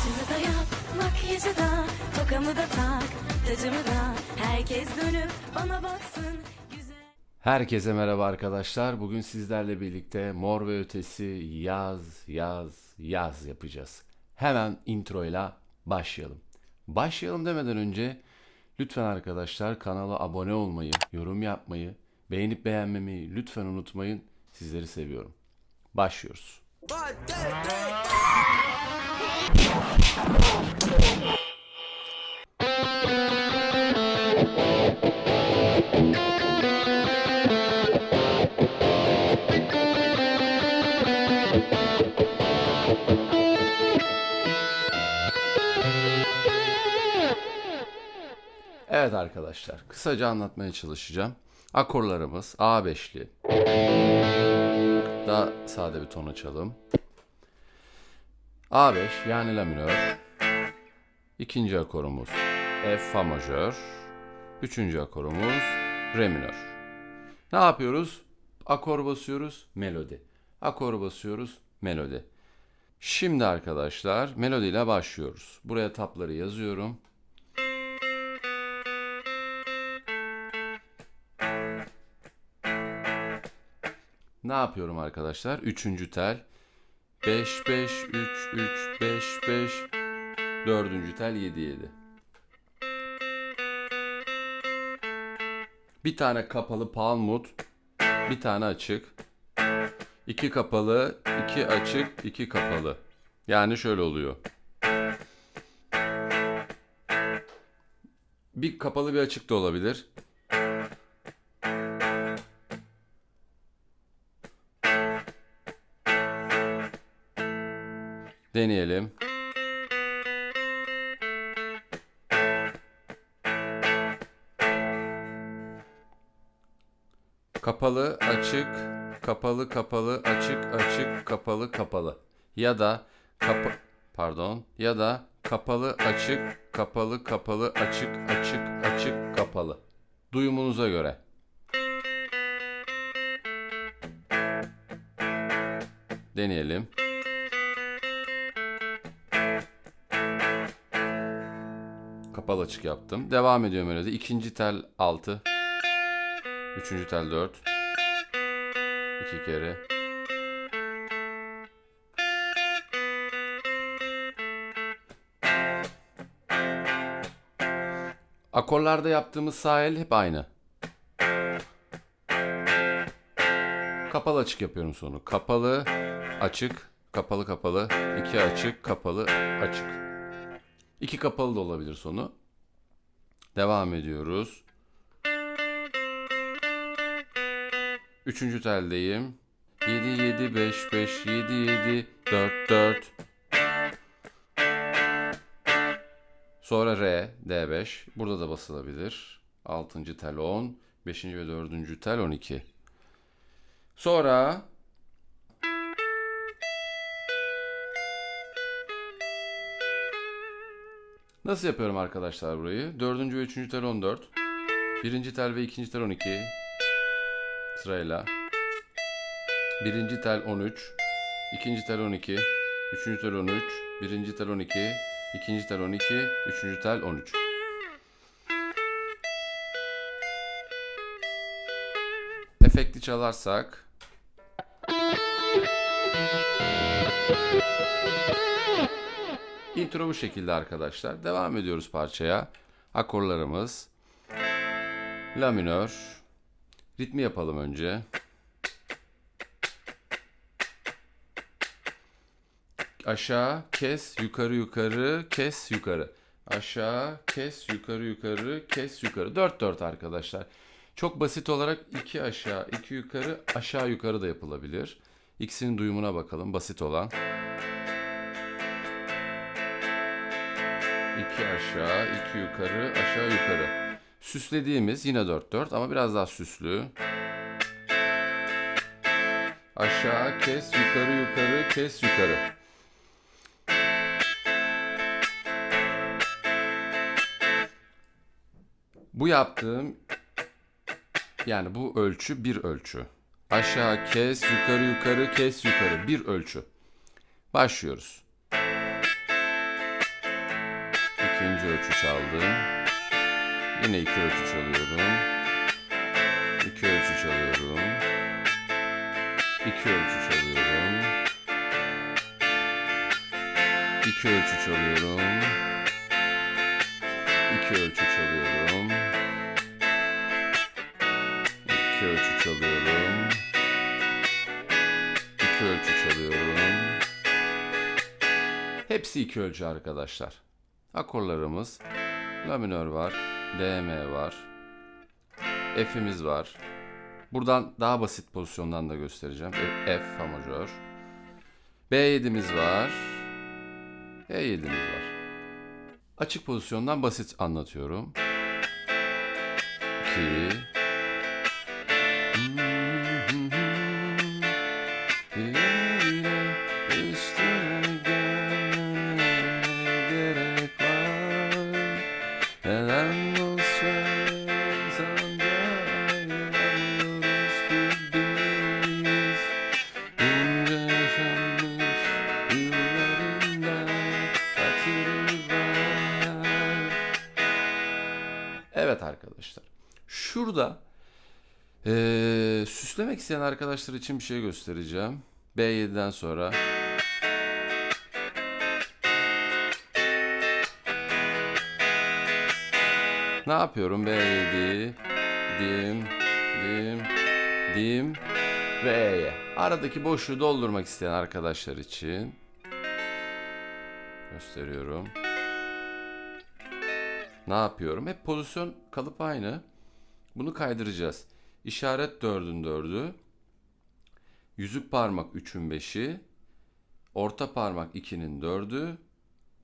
Saçımı da yap, makyajı da, tokamı da tak, tacımı da. Herkes dönüp bana baksın. Güzel. Herkese merhaba arkadaşlar. Bugün sizlerle birlikte Mor ve Ötesi yaz yaz yaz yapacağız. Hemen introyla başlayalım. Başlayalım demeden önce lütfen arkadaşlar kanala abone olmayı, yorum yapmayı, beğenip beğenmemeyi lütfen unutmayın. Sizleri seviyorum. Başlıyoruz. Evet arkadaşlar, kısaca anlatmaya çalışacağım. Akorlarımız A5'li. Daha sade bir ton açalım. A5 yani la minör. İkinci akorumuz F fa majör. Üçüncü akorumuz re minör. Ne yapıyoruz? Akor basıyoruz, melodi. Akor basıyoruz, melodi. Şimdi arkadaşlar melodiyle başlıyoruz. Buraya tapları yazıyorum. Ne yapıyorum arkadaşlar? Üçüncü tel. 5 5 3 3 5 5 Dördüncü tel 7 7. Bir tane kapalı palmut, bir tane açık. İki kapalı, iki açık, iki kapalı. Yani şöyle oluyor. Bir kapalı bir açık da olabilir. Kapalı, açık, kapalı, kapalı, açık, açık, kapalı, kapalı. Ya da kapa pardon ya da kapalı, açık, kapalı, kapalı, açık, açık, açık, kapalı. Duyumunuza göre. Deneyelim. Kapalı açık yaptım. Devam ediyorum melodi. İkinci tel 6. Üçüncü tel 4. İki kere. Akorlarda yaptığımız sahil hep aynı. Kapalı açık yapıyorum sonu. Kapalı, açık, kapalı kapalı, iki açık, kapalı, açık. İki kapalı da olabilir sonu. Devam ediyoruz. Üçüncü teldeyim. 7 7 5 5 7 7 4 4 Sonra re D5. Burada da basılabilir. 6. tel 10, 5. ve 4. tel 12. Sonra Nasıl yapıyorum arkadaşlar burayı? 4. ve 3. tel 14. 1. tel ve 2. tel 12. Sırayla. 1. tel 13. 2. tel 12. 3. tel 13. 1. tel 12. 2. tel 12. 3. tel 13. Efekti çalarsak Intro bu şekilde arkadaşlar. Devam ediyoruz parçaya. Akorlarımız. La minör. Ritmi yapalım önce. Aşağı kes, yukarı yukarı, kes yukarı. Aşağı kes, yukarı yukarı, kes yukarı. 4 4 arkadaşlar. Çok basit olarak 2 aşağı, 2 yukarı, aşağı yukarı da yapılabilir. İkisinin duyumuna bakalım basit olan. 2 aşağı, 2 yukarı, aşağı yukarı. Süslediğimiz yine 4 4 ama biraz daha süslü. Aşağı kes, yukarı yukarı, kes yukarı. Bu yaptığım yani bu ölçü bir ölçü. Aşağı kes, yukarı yukarı kes yukarı bir ölçü. Başlıyoruz. İkinci ölçü çaldım. Yine iki ölçü çalıyorum. İki ölçü çalıyorum. İki ölçü çalıyorum. İki ölçü çalıyorum. İki ölçü çalıyorum. İki ölçü çalıyorum. İki ölçü çalıyorum. Hepsi iki ölçü arkadaşlar. Akorlarımız La minör var, DM var, F'imiz var. Buradan daha basit pozisyondan da göstereceğim. F, F fa majör. B7'miz var. E7'miz var. Açık pozisyondan basit anlatıyorum. 2 Evet arkadaşlar. Şurada eee, süslemek isteyen arkadaşlar için bir şey göstereceğim. B7'den sonra ne yapıyorum? B7 dim dim dim ve E'ye. Aradaki boşluğu doldurmak isteyen arkadaşlar için gösteriyorum. Ne yapıyorum? Hep pozisyon kalıp aynı. Bunu kaydıracağız. İşaret dördün dördü. Yüzük parmak 3'ün 5'i. Orta parmak 2'nin 4'ü.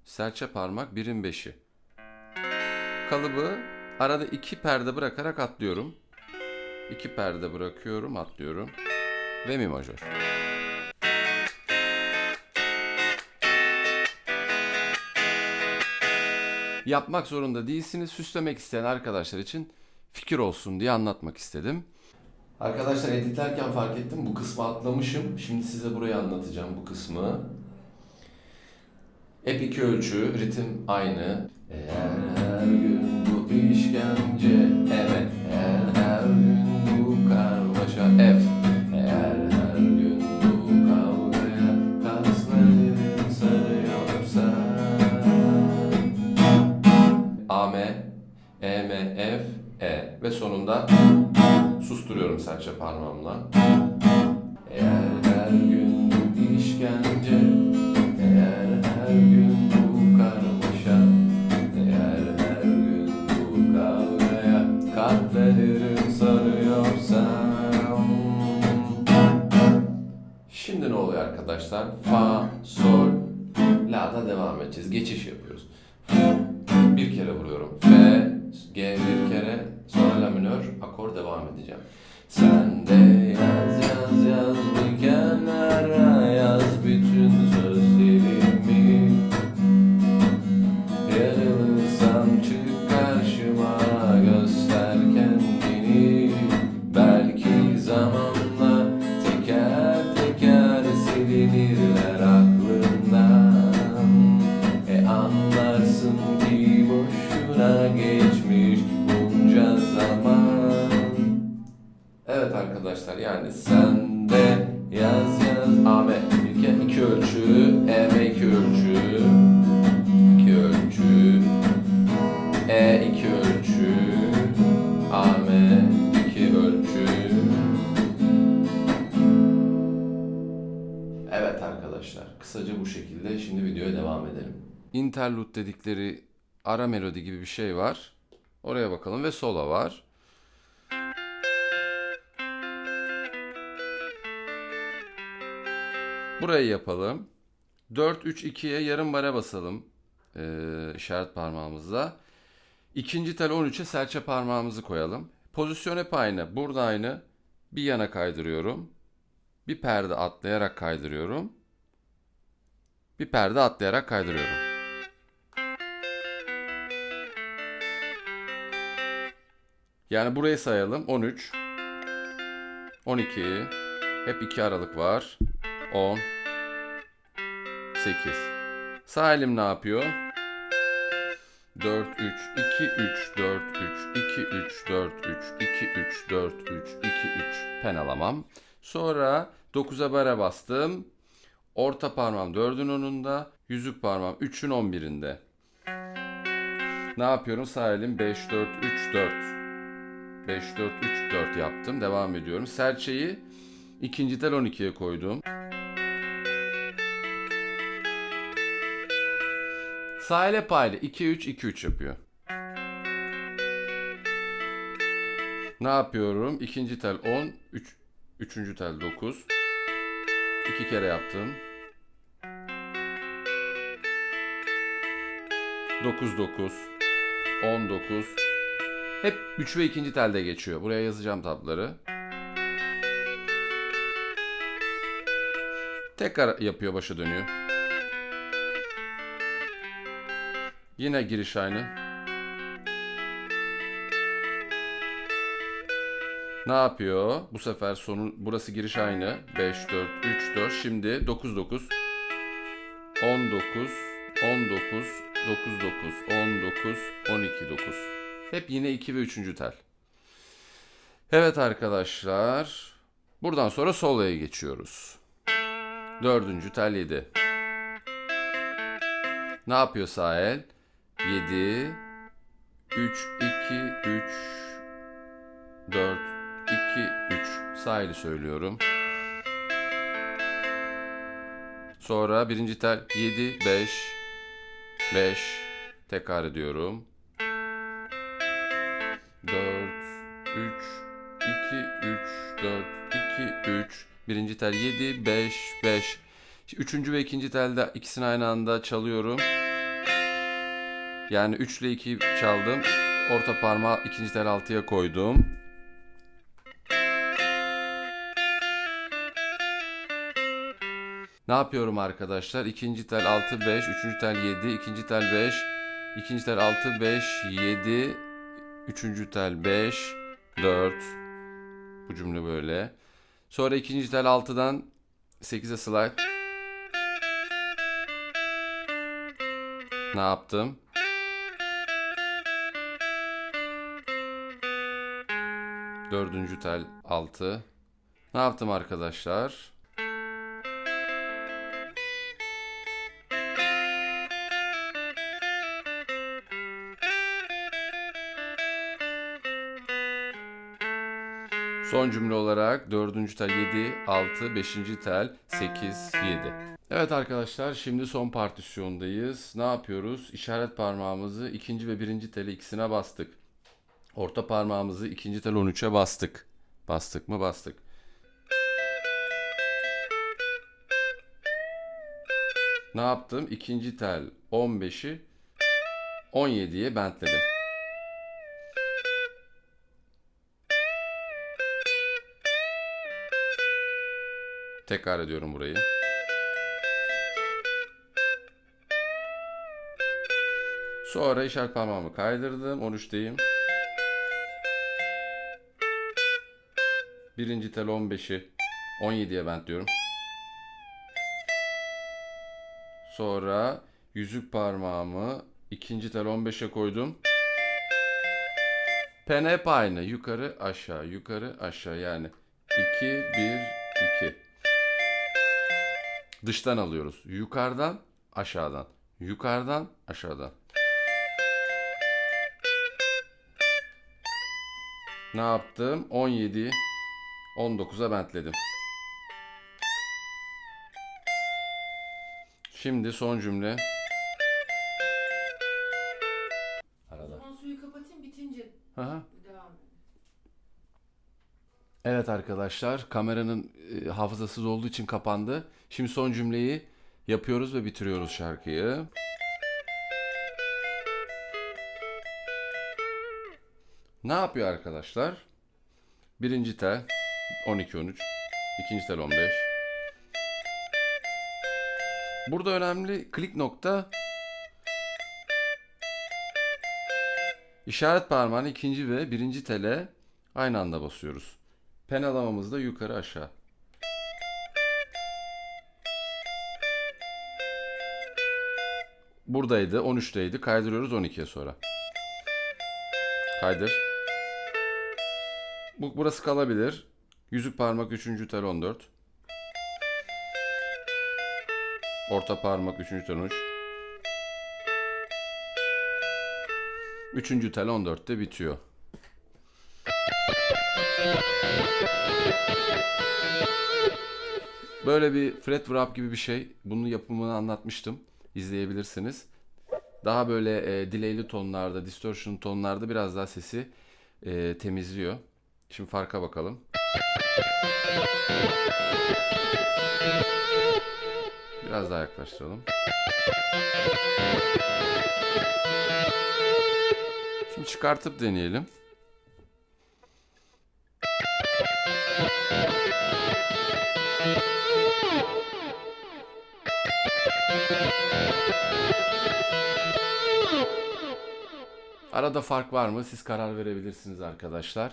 Serçe parmak 1'in 5'i. Kalıbı arada iki perde bırakarak atlıyorum. İki perde bırakıyorum, atlıyorum. Ve mi majör. Yapmak zorunda değilsiniz. Süslemek isteyen arkadaşlar için fikir olsun diye anlatmak istedim. Arkadaşlar editlerken fark ettim bu kısmı atlamışım. Şimdi size burayı anlatacağım bu kısmı. Hep iki ölçü, ritim aynı. Eğer sonunda susturuyorum serçe parmağımla. Eğer her gün bu işkence, eğer her gün bu karmaşa, eğer her gün bu kavgaya katlanırım sanıyorsam. Şimdi ne oluyor arkadaşlar? Fa, sol, la'da devam edeceğiz. Geçiş yapıyoruz. Devam edeceğim. Sen de yaz yaz yaz bir kenara yaz bütün sözlerimi. Yarılırsam çık karşıma göster kendini. Belki zamanla arkadaşlar yani sen de yaz yaz A, M iki ölçü, E, iki ölçü, iki ölçü, E iki ölçü, A, iki ölçü. Evet arkadaşlar kısaca bu şekilde şimdi videoya devam edelim. Interlude dedikleri ara melodi gibi bir şey var. Oraya bakalım ve solo var. Burayı yapalım. 4-3-2'ye yarım bara basalım. Ee, işaret parmağımızla. İkinci tel 13'e serçe parmağımızı koyalım. Pozisyon hep aynı. Burada aynı. Bir yana kaydırıyorum. Bir perde atlayarak kaydırıyorum. Bir perde atlayarak kaydırıyorum. Yani burayı sayalım. 13 12 hep 2 aralık var. 10 8 Sağ elim ne yapıyor? 4 3 2 3 4 3 2 3 4 3 2 3 4 3 2 3 penalamam. Sonra 9'a bara bastım. Orta parmağım 4'ün 10'unda, yüzük parmağım 3'ün 11'inde. Ne yapıyorum? Sağ elim 5 4 3 4. 5 4 3 4 yaptım. Devam ediyorum. Serçeyi ikinci tel 12'ye koydum. Sağ ile payla 2 3 2 3 yapıyor. Ne yapıyorum? İkinci tel 10, 3 üçüncü tel 9. İki kere yaptım. 9 9 19 Hep 3 ve ikinci telde geçiyor. Buraya yazacağım tabları. Tekrar yapıyor başa dönüyor. Yine giriş aynı. Ne yapıyor? Bu sefer sonu burası giriş aynı. 5 4 3 4. Şimdi 9 9 19 19 9 9 19 12 9. Hep yine 2 ve 3. tel. Evet arkadaşlar. Buradan sonra soloya geçiyoruz. Dördüncü tel 7. Ne yapıyor sağ el? 7 3 2 3 4 2 3 sağ eli söylüyorum. Sonra birinci tel. 7 5 5 tekrar ediyorum. 4 3 2 3 4 2 3 birinci tel 7 5 5 Üçüncü ve ikinci telde ikisini aynı anda çalıyorum. Yani 3 ile 2 çaldım. Orta parmağı ikinci tel 6'ya koydum. Ne yapıyorum arkadaşlar? İkinci tel 6 5, üçüncü tel 7, ikinci tel 5, ikinci tel 6 5 7, üçüncü tel 5 4. Bu cümle böyle. Sonra ikinci tel 6'dan 8'e slide. Ne yaptım? Dördüncü tel 6. Ne yaptım arkadaşlar? Son cümle olarak dördüncü tel 7, 6, beşinci tel 8, 7. Evet arkadaşlar şimdi son partisyondayız. Ne yapıyoruz? İşaret parmağımızı ikinci ve birinci teli ikisine bastık. Orta parmağımızı ikinci tel 13'e bastık. Bastık mı? Bastık. Ne yaptım? İkinci tel 15'i 17'ye bentledim. Tekrar ediyorum burayı. Sonra işaret parmağımı kaydırdım. 13'teyim. Birinci tel 15'i 17'ye bentliyorum. Sonra yüzük parmağımı ikinci tel 15'e koydum. Pen hep aynı. Yukarı aşağı yukarı aşağı yani. 2 1 2. Dıştan alıyoruz. Yukarıdan aşağıdan. Yukarıdan aşağıdan. Ne yaptım? 17 19'a bentledim. Şimdi son cümle. Arada. Son suyu kapatayım bitince Aha. devam. Evet arkadaşlar, kameranın e, hafızasız olduğu için kapandı. Şimdi son cümleyi yapıyoruz ve bitiriyoruz şarkıyı. Ne yapıyor arkadaşlar? Birinci tel 12 13, ikinci tel 15. Burada önemli klik nokta işaret parmağını ikinci ve birinci tele aynı anda basıyoruz. Pen alamamız da yukarı aşağı. buradaydı 13'teydi kaydırıyoruz 12'ye sonra. Kaydır. Bu, burası kalabilir. Yüzük parmak 3. tel 14. Orta parmak 3. tel 13. 3. tel 14'te bitiyor. Böyle bir fret wrap gibi bir şey. Bunun yapımını anlatmıştım. İzleyebilirsiniz. Daha böyle e, delay'li tonlarda, distortion tonlarda biraz daha sesi e, temizliyor. Şimdi farka bakalım. Biraz daha yaklaştıralım. Şimdi çıkartıp deneyelim. Arada fark var mı? Siz karar verebilirsiniz arkadaşlar.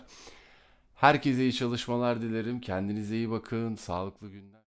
Herkese iyi çalışmalar dilerim. Kendinize iyi bakın. Sağlıklı günler.